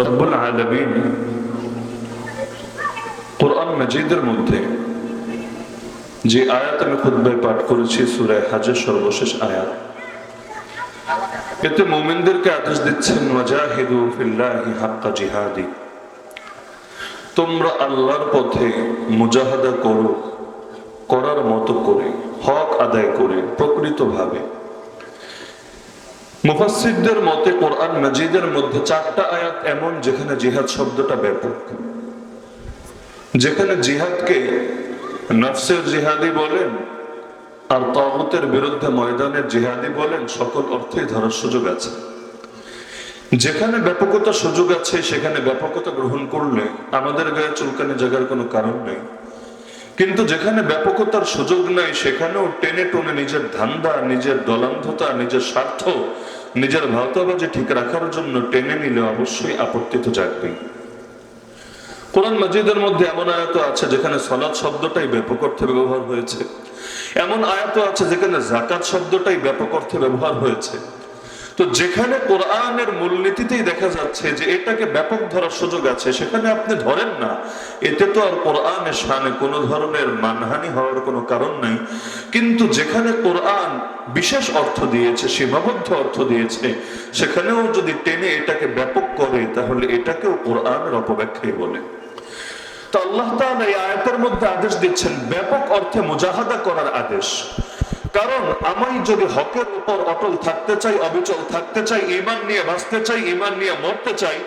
রব্বুল আলমিন কোরআন মজিদের মধ্যে যে আয়াত আমি খুদ্ায় পাঠ করেছি সুরায় হাজের সর্বশেষ আয়াত, এতে মোমিনদেরকে আদেশ দিচ্ছেন, ওয়াজাহিদু ফিল্লাহি হাক্কা জিহাদি তোমরা আল্লাহর পথে মুজাহাদা করো, করার মতো করে, হক আদায় করে, প্রকৃতভাবে মুফাসসিরদের মতে কোরআন মাজিদের মধ্যে চারটা আয়াত এমন যেখানে জিহাদ শব্দটা ব্যাপক। যেখানে জিহাদকে নফসের জিহাদি বলেন আর তগতের বিরুদ্ধে ময়দানের জিহাদি বলেন সকল অর্থেই ধরার সুযোগ আছে। যেখানে ব্যাপকতা সুযোগ আছে, সেখানে ব্যাপকতা গ্রহণ করলে আমাদের গায়ে চুলকানি জাগার কোনো কারণ নেই। কিন্তু যেখানে ব্যাপকতার সুযোগ নাই, সেখানেও টেনে টনে নিজের ধান্দা, নিজের দলান্ধতা, নিজের স্বার্থ নিজের ভাওতাবাজি ঠিক রাখার জন্য টেনে নিলে অবশ্যই আপত্তি তো জাগবেই। কোরআন মাজিদের মধ্যে এমন আয়ত আছে যেখানে সলাদ শব্দটাই ব্যাপক অর্থে ব্যবহার হয়েছে। এমন আয়াত আছে যেখানে জাকাত শব্দটাই ব্যাপক অর্থে ব্যবহার হয়েছে। তো যেখানে কোরআনের মূলনীতিতেই দেখা যাচ্ছে যে এটাকে ব্যাপক ধরার সুযোগ আছে, সেখানে আপনি ধরেন না। এতে তো আর কোরআনের সামনে কোনো ধরনের মানহানি হওয়ার কোনো কারণ নাই। কিন্তু যেখানে কোরআন বিশেষ অর্থ দিয়েছে, সীমাবদ্ধ অর্থ দিয়েছে, সেখানেও যদি টেনে এটাকে ব্যাপক করে, তাহলে এটাকেও কোরআনের অপব্যাখ্যাই বলে। তো আল্লাহ এই আয়াতের মধ্যে আদেশ দিচ্ছেন, ব্যাপক অর্থে মুজাহাদা করার আদেশ। কারণ আমি যদি হকের উপর অটল থাকতে চাই, অবিচল থাকতে চাই ইমান নিয়ে বাঁচতে চাই ইমান নিয়ে মরতে চাই,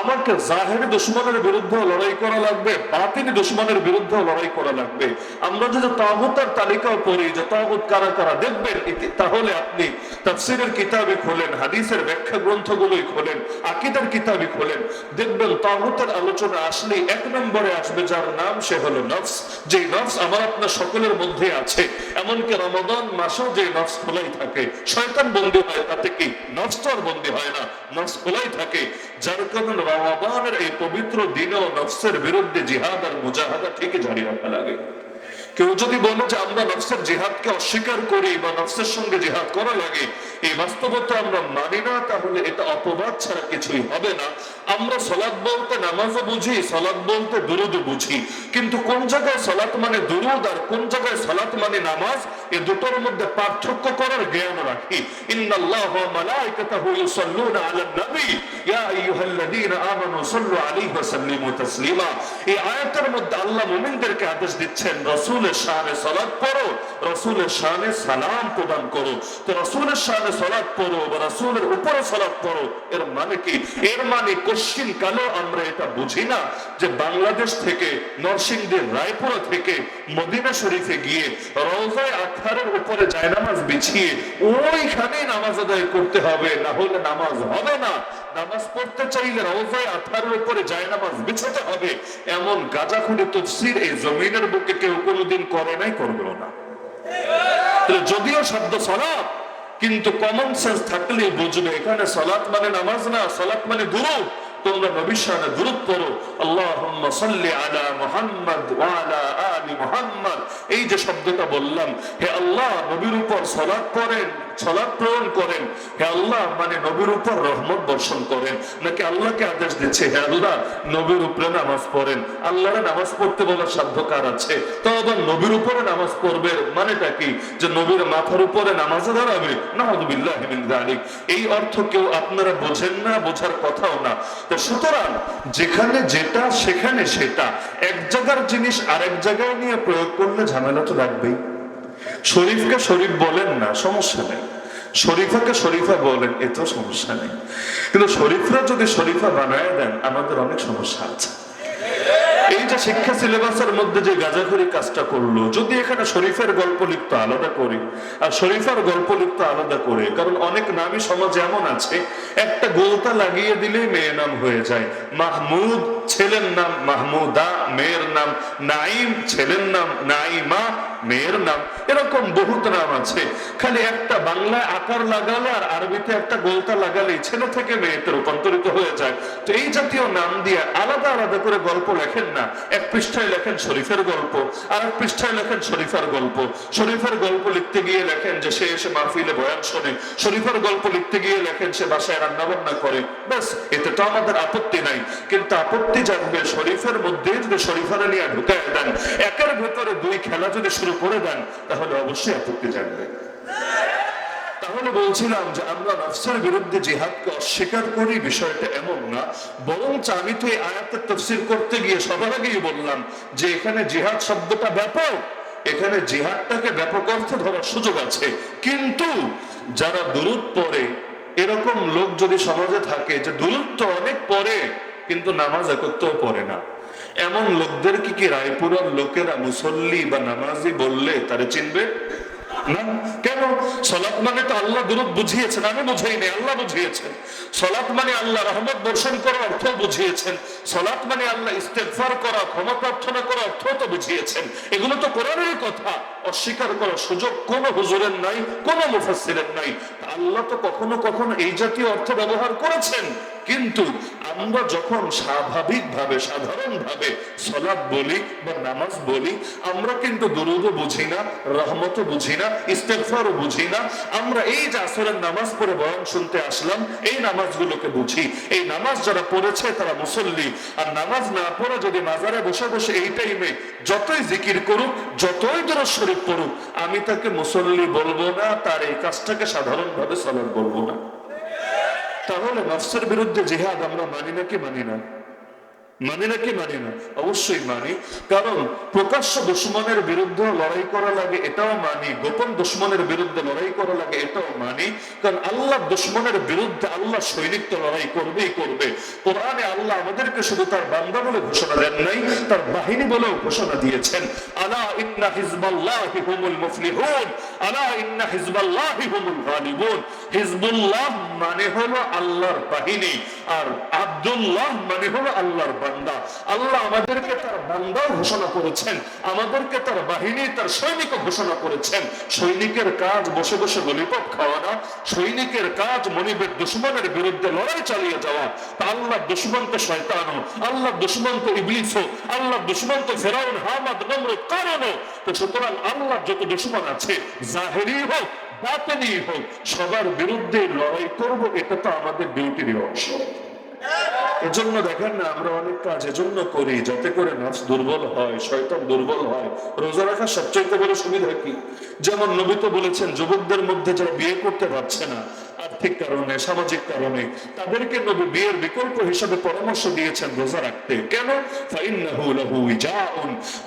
আমাকে জাহেরি দুশ্মনের বিরুদ্ধে লড়াই করা লাগবে বাতিনি দুশ্মনের বিরুদ্ধে লড়াই করা লাগবে। আমরা যদি তাগুতের তালিকা করি যে তাগুত কারা কারা দেখবেন তাহলে আপনি তাফসিরের কিতাবে খোলেন, হাদিসের ব্যাখ্যা গ্রন্থগুলোই খোলেন, আকিদার কিতাবে খোলেন। দেখবেন তাগুতের আলোচনা আসলে এক নম্বরে আসবে, যার নাম সে হলো নফস। যে নফস আমার আপনার সকলের মধ্যে আছে। এমনকি রমাদান মাসেও যে নফস খোলাই থাকে, শয়তান বন্দী হয় তাতে কি? নফস তো আর বন্দী হয় না, নফস খোলাই থাকে। যার কারণে রমাদানের এই পবিত্র দিনেও নফসের বিরুদ্ধে জিহাদ আর মুজাহাদা ঠিকই জারি রাখা লাগে। কেউ যদি বলে যে আমরা নফসের জিহাদকে অস্বীকার করি বা নফসের সঙ্গে জিহাদ করা লাগে, এই বাস্তবতা আমরা মানি না, তাহলে এটা অপবাদ ছাড়া কিছুই হবে না। আমরা সলাৎ বলতে নামাজও বুঝি সলাৎ বলতে দুরুদ বুঝি। কিন্তু কোন জায়গায় সলাৎ মানে দুরুদ আর কোন জায়গায় সলাৎ মানে নামাজ, এ দুটোর মধ্যে পার্থক্য করার জ্ঞান রাখি। ইন্নাল্লাহ মালাইকাতাহু ইউসাল্লুনা আলান নবী। ইয়া আইয়ুহাল্লাযীনা আমানু সাল্লু আলাইহি ওয়া সাল্লিমু তাসলিমা। এই আয়াতের মধ্যে আল্লাহ মুমিনদেরকে আদেশ দিচ্ছেন রাসূলের শানে সালাত পড়ো, রাসূলের শানে সালাম প্রদান করো। তো রাসূলের শানে সালাত পড়ো বা রাসূলের উপরে সালাত পড়ো, এর মানে কি? এর মানে কোশ্চিন কালো আমরা এটা বুঝি না? যে বাংলাদেশ থেকে, নরসিংদীর রায়পুরা থেকে, মদিনা শরীফে গিয়ে রওজায় আখারের উপরে জায়নামাজ বিছিয়ে ওইখানেই নামাজ আদায় করতে হবে, না হলে নামাজ হবে না। নামাজ পড়তে চাইলে রওজায় আঠারোর উপরে জায়নামাজ বিছাতে হবে। এমন গাজা গাজাখুঁড়ি তফসির এই জমিনের বুকে কেউ কোনোদিন করে নাই, করবেও না। যদিও শব্দ সলাপ কিন্তু কমন সেন্স থাকলেই বুঝবে, এখানে সলাৎ মানে নামাজ না সলাৎ মানে দুরুদ। তোমরা নবীর সামনে দুরুদ পড়ো, আল্লাহুম্মা সাল্লি আলা মুহাম্মদ ওয়া আলা আলি মুহাম্মদ। এই যে শব্দটা বললাম, হে আল্লাহ, নবীর উপর সালাত করেন সালাত প্রেরণ করেন। হে আল্লাহ মানে নবীর উপর রহমত বর্ষণ করেন। নাকি আল্লাহকে আদেশ দিচ্ছে, হে আল্লাহ, নবীর উপরে নামাজ পড়েন। আল্লাহরে নামাজ পড়তে বলার আছে? আবার নবীর উপরে নামাজ পড়বে মানেটা কি? যে নবীর মাথার উপরে দাঁড়াবে? নাহদুবিল্লাহ এই অর্থ কেউ আপনারা বোঝেন না, বোঝার কথাও না। তো সুতরাং যেখানে যেটা, সেখানে সেটা। এক জায়গার জিনিস আরেক জায়গায় নিয়ে প্রয়োগ করলে ঝামেলা তো লাগবেই। শরীফকে শরীফ বলেন না, সমস্যা নেই। শরীফাকে শরীফা বলেন, এতেও সমস্যা নেই। কিন্তু শরীফরা যদি শরীফা বানায় দেন, আমাদের অনেক সমস্যা আছে। এই যে শিক্ষা সিলেবাসের মধ্যে যে গাজাখড়ি কাজটা করল, যদি এখানে শরীফের গল্প লিখতো, আলাদা করি। আর শরীফার গল্প লিখতো, আলাদা করে। কারণ অনেক নামই সমাজে এমন আছে, একটা গোলতা লাগিয়ে দিলেই মেয়ে নাম হয়ে যায়। মাহমুদ, ছেলের নাম মাহমুদা, মেয়ের নাম নাইম ছেলের নাম নাইমা মেয়ের নাম, এরকম বহুত নাম আছে। খালি একটা বাংলায় আকার লাগালে আর আরবিতে একটা গোলতা লাগালে ছেলে থেকে মেয়েতে রূপান্তরিত হয়ে যায়। তো এই জাতীয় নাম দিয়ে আলাদা আলাদা করে গল্প লেখেন না। এক পৃষ্ঠায় লেখেন শরীফের গল্প, আর এক পৃষ্ঠায় লেখেন শরীফার গল্প। শরীফের গল্প লিখতে গিয়ে লেখেন যে সে এসে মাহফিলে বয়ান শোনে। শরীফের গল্প লিখতে গিয়ে লেখেন সে বাসায় রান্না বান্না করে। ব্যাস, এতে তো আমাদের আপত্তি নাই। কিন্তু আপত্তি জানবে শরীফের মধ্যে যদি শরীফারা নিয়ে ঢুকায় দেন, একের ভেতরে দুই খেলা যদি শুরু করে দেন, তাহলে অবশ্যই আপত্তি জানবে। তাহলে বলছিলাম যে আমরা নফসের বিরুদ্ধে জিহাদকে অস্বীকার করি, বিষয়টা এমন না। বরঞ্চ আমি তো এই আয়াতের তফসির করতে গিয়ে সবার আগেই বললাম যে এখানে জিহাদ শব্দটা ব্যাপক, এখানে জিহাদটাকে ব্যাপক অর্থে ধরার সুযোগ আছে। কিন্তু যারা দূরত পড়ে, এরকম লোক যদি সমাজে থাকে যে দূরত তো অনেক পরে কিন্তু নামাজ একত্রও পড়ে না। এমন লোকদেরকে কি রায়পুরের লোকেরা মুসল্লি বা নামাজি বললে তারে চিনবে? মানে মানে মানে এগুলো তো কোরআনের কথা। অস্বীকার করার সুযোগ কোনো হুজুরের নাই, কোনো মুফাসসিরের নাই। আল্লাহ তো কখনো কখনো এই জাতীয় অর্থ ব্যবহার করেছেন। কিন্তু আমরা যখন স্বাভাবিকভাবে, সাধারণভাবে সলাপ বলি বা নামাজ বলি, আমরা কিন্তু দুরুদও বুঝি না, রহমতও বুঝি না, ইস্তেগফারও বুঝি না। আমরা এই যে আসরের নামাজ পড়ে বয়ান শুনতে আসলাম, এই নামাজগুলোকে বুঝি। এই নামাজ যারা পড়েছে তারা মুসল্লি। আর নামাজ না পড়ে যদি মাজারে বসে বসে এই টাইমে যতই জিকির করুক, যতই দূর শরীফ পড়ুক, আমি তাকে মুসল্লি বলব না, তার এই কাজটাকে সাধারণভাবে সলাপ বলব না। তাহলে নফসের বিরুদ্ধে জিহাদ আমরা মানি নাকি মানি না? মানি নাকি মানি না? অবশ্যই মানি। কারণ প্রকাশ্য দুশ্মনের বিরুদ্ধে লড়াই করা লাগে এটাও মানি, গোপন দুশ্মনের বিরুদ্ধে লড়াই করা লাগে এটাও মানি। কারণ আল্লাহ দুশ্মনের বিরুদ্ধে আল্লাহ সৈনিক তো লড়াই করবেই করবে। কোরআনে আল্লাহ আমাদেরকে শুধু তার বান্দা বলে ঘোষণা দেন নাই, তার বাহিনী বলেও ঘোষণা দিয়েছেন। আলা ইন্না হিজবাল্লাহি হুমুল মুফলিহুন, আলা ইন্না হিজবাল্লাহি হুমুল গালিবুন। হিজবুল্লাহ মানে হলো আল্লাহর বাহিনী, আর আব্দুল্লাহ মানে হলো আল্লাহর বান্দা। আল্লাহ আমাদেরকে তার বান্দাও ঘোষণা করেছেন, আমাদেরকে তার বাহিনী, তার সৈনিকও ঘোষণা করেছেন। সৈনিকের কাজ বসে বসে ললিপপ খাওয়ানো সৈনিকের কাজ মনিবের দুশ্মনের বিরুদ্ধে লড়াই চালিয়ে যাওয়া। তা আল্লাহ দুশ্মন তো শয়তানও আল্লাহ দুশ্মন তো আল্লাহ দুশ্মন ফেরাউন, হামাদ, নমরুদ, কারণও। তো সুতরাং আল্লাহ যত দুশ্মন আছে জাহেরি হোক বাতেনি হোক, সবার বিরুদ্ধে লড়াই করব, এটা তো আমাদের ডিউটির অংশ। এজন্য দেখেন না, আমরা অনেক কাজ এজন্য করি, যাতে করে নাচ দুর্বল হয়, শয়তান দুর্বল হয়। রোজা রাখার সবচেয়ে বড় সুবিধা কি? যেমন নবী তো বলেছেন, যুবকদের মধ্যে যারা বিয়ে করতে পারছে না আর্থিক কারণে, সামাজিক কারণে, তাদেরকে নবী বিয়ের বিকল্প হিসাবে পরামর্শ দিয়েছেন রোজা রাখতে। কেন?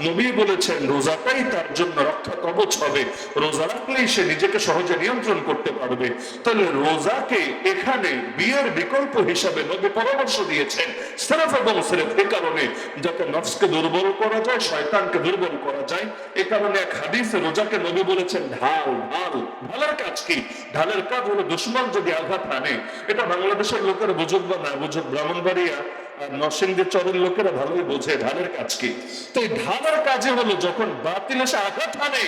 নবী বলেছেন, রোজাটাই তার জন্য রক্ষা কবচ হবে। রোজা রাখলেই সে নিজেকে সহজে নিয়ন্ত্রণ করতে পারবে। তাহলে রোজাকে এখানে বিয়ের বিকল্প হিসাবে নবী পরামর্শ দিয়েছেন, সেরেফ এবং সেরেফ এ কারণে। যাতে নফসকে দুর্বল করা যায়, শয়তানকে দুর্বল করা যায়, এ কারণে এক হাদিসে রোজাকে নবী বলেছেন, ঢাল ঢাল। ঢালের কাজ কি? ঢালের কাজ হলো দুশ্মন যদি আঘাত আনে এটা বাংলাদেশের লোকের বুঝুক বা না বুঝুক, ব্রাহ্মণবাড়িয়া নরসিংদীর চরের লোকেরা ভালোই বোঝে ঢালের কাজ কি। তো এই ঢালের কাজে হলো যখন বাতিল এসে আঘাত আনে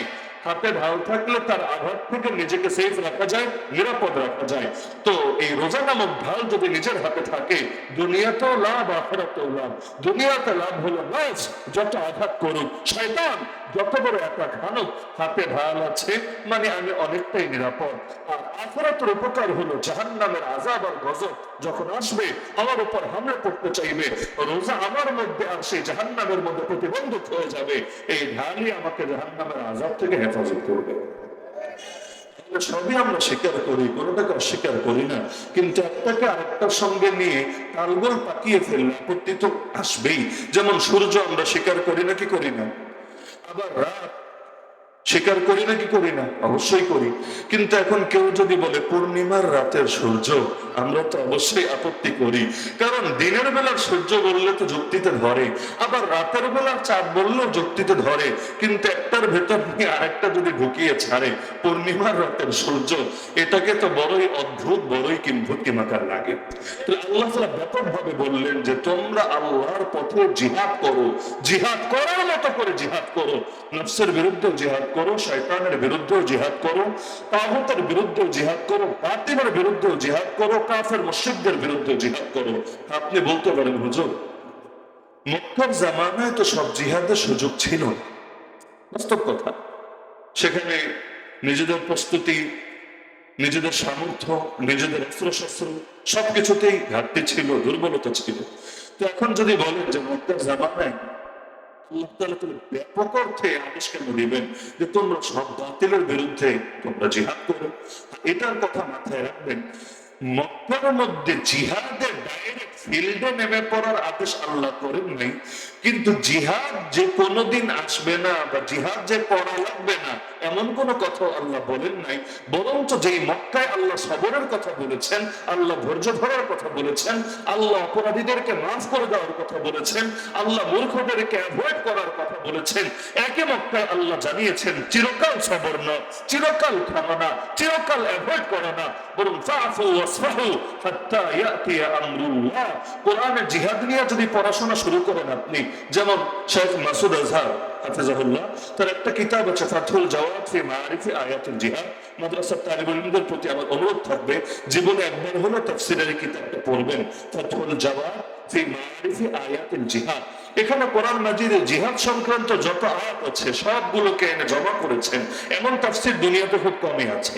হাতে ঢাল থাকলে তার আঘাত থেকে নিজেকে সেফ রাখা যায়, নিরাপদ রাখা যায়। তো এই রোজা নামক ঢাল যদি নিজের হাতে থাকে, দুনিয়াতেও লাভ, আখেরাতেও লাভ। দুনিয়াতে লাভ হলো নাচ যত আঘাত করুক। শয়তান যত বড় একটা ঘানক, হাতে ঢাল আছে মানে আমি অনেকটাই নিরাপদ। আর আখেরাতের উপকার হলো জাহান নামের আজাব আর গজব। যখন আসবে, আমার উপর হামলা করতে চাইবে, রোজা আমার মধ্যে আর সেই জাহান নামের মধ্যে প্রতিবন্ধক হয়ে যাবে। এই ঢালই আমাকে জাহান নামের আজাব থেকে হেফাজত করবে। সবই আমরা স্বীকার করি, কোনোটাকে অস্বীকার করি না। কিন্তু একটাকে আরেকটার সঙ্গে নিয়ে তালগোল পাকিয়ে ফেললে আপত্তি তো আসবেই। যেমন সূর্য আমরা স্বীকার করি না, কি করি না? আবার রাত স্বীকার করি না কি করি না? অবশ্যই করি। কিন্তু এখন কেউ যদি বলে, পূর্ণিমার রাতের সূর্য আমরা তো অবশ্যই আপত্তি করি। কারণ দিনের বেলার সূর্য বললে তো যুক্তিতে ধরে, আবার রাতের বেলার চাঁদ বললেও যুক্তিতে ধরে। কিন্তু একটার ভেতর নিয়ে আরেকটা যদি ঢুকিয়ে ছাড়ে, পূর্ণিমার রাতের সূর্য এটাকে তো বড়ই অদ্ভুত, বড়ই কিম্ভূত, কিমাকার লাগে। আল্লাহ ব্যাপকভাবে বললেন যে, তোমরা আল্লাহর পথে জিহাদ করো। জিহাদ করার মতো করে জিহাদ করো। নফসের বিরুদ্ধে জিহাদ করো শয়তানের বিরুদ্ধেও জিহাদ করো তাগুতের বিরুদ্ধেও জিহাদ করো বাতিলের বিরুদ্ধেও জিহাদ করো কাফের মুশরিকদের বিরুদ্ধেও জিহাদ করো আপনি বলতে পারেন, হুজুর, মক্কার জামানায় তো সব জিহাদের সুযোগ ছিল। বাস্তব কথা। সেখানে নিজেদের প্রস্তুতি, নিজেদের সামর্থ্য, নিজেদের অস্ত্রশস্ত্র সবকিছুতেই ঘাটতি ছিল, দুর্বলতা ছিল। তো এখন যদি বলেন যে মক্কার জামানায় আল্লাহ ব্যাপক অর্থে আদেশ কেন দিবেন যে তোমরা সব বাতিলের বিরুদ্ধে তোমরা জিহাদ করো। এটার কথা মাথায় রাখবেন, মক্কার মধ্যে জিহাদের ডাইরেক্ট ফিল্ডে নেমে পড়ার আদেশ আল্লাহ করেন নাই কিন্তু জিহাদ যে কোনোদিন আসবে না বা জিহাদ যে করা লাগবে না, এমন কোনো কথা আল্লাহ বলেন নাই। বরঞ্চ যেই মক্কায় আল্লাহ সবরের কথা বলেছেন, আল্লাহ ধৈর্য ধরার কথা বলেছেন, আল্লাহ অপরাধীদেরকে মাফ করে দেওয়ার কথা বলেছেন, আল্লাহ মূর্খদেরকে অ্যাভয়েড করার কথা বলেছেন, একে মক্কায় আল্লাহ জানিয়েছেন, চিরকাল সবর না, চিরকাল ক্ষমা চিরকাল অ্যাভয়েড করা না, বরং ফাফু ওয়াসফাহু হাত্তা ইয়াতিয়া আমরুল্লাহ। কোরআনের জিহাদ নিয়ে যদি পড়াশোনা শুরু করেন আপনি, যেমন শেখ মাসুদ আজহার, হাফিজাহুল্লাহ, তার একটা কিতাব আছে ফি মারিফি আয়াতুল জিহাদ। মাদ্রাসার তালিবুল প্রতি আমার অনুরোধ থাকবে, জীবনে একবার হলো তফসিলের কিতাবটা পড়বেন। ফাথুল জাওয়াদ ফি মারিফি আয়াতুল জিহাদ। এখানে কোরআন মাজিদে জিহাদ সংক্রান্ত যত আয়াত আছে, সবগুলোকে এনে জমা করেছেন। এমন তাফসির দুনিয়াতে খুব কমই আছে।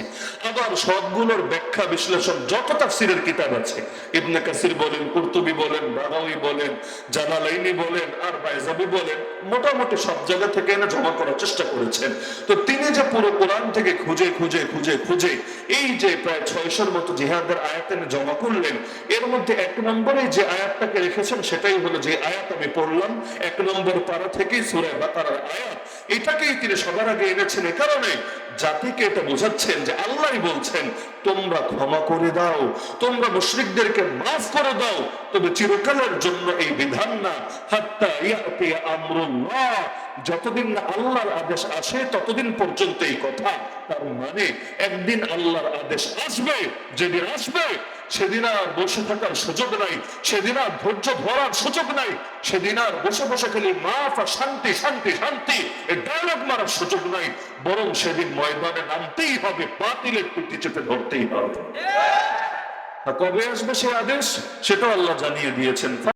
আবার সবগুলোর ব্যাখ্যা বিশ্লেষণ, যত তাফসিরের কিতাব আছে, ইবনে কাসির বলেন, কুরতুবি বলেন বাগাওয়ি বলেন, জালালাইনি বলেন, আর বাইজাবি বলেন, মোটামুটি সব জায়গা থেকে এনে জমা করার চেষ্টা করেছেন। তো তিনি যে পুরো কোরআন থেকে খুঁজে খুঁজে খুঁজে খুঁজে এই যে প্রায় ছয়শোর মতো জিহাদের আয়াত এনে জমা করলেন, এর মধ্যে এক নম্বরে যে আয়াতটাকে রেখেছেন, সেটাই হলো যে আয়াত আমি পড়লাম এক নম্বর পারা থেকেই সুরায় বাকারার আয়াত। এটাকেই তিনি সবার আগে এনেছেন এ কারণে। জাতিকে এটা বোঝাচ্ছেন যে আল্লাহ বলছেন, তোমরা ক্ষমা করে দাও, তোমরা মুশরিকদেরকে মাফ করে দাও, তবে চিরকালের জন্য এই বিধান না। হাত্তা ইয়াতিয়া আমরুল্লাহ। যতদিন না আল্লাহর আদেশ আসে, ততদিন পর্যন্ত এই কথা তার মানে একদিন আল্লাহর আদেশ আসবে, যেদিন আসবে, সেদিন আর বসে থাকার সুযোগ নাই, সেদিন আর ধৈর্য ধরার সুযোগ নাই, সেদিন আর বসে বসে খালি মাফ আর শান্তি শান্তি শান্তি ডায়লগ মারার সুযোগ নাই, বরং সেদিন ময়দানে নামতেই হবে, বাতিলের পিঠে চেপে ধরতেই হবে। কবে আসবে সে আদেশ? সেটা আল্লাহ জানিয়ে দিয়েছেন।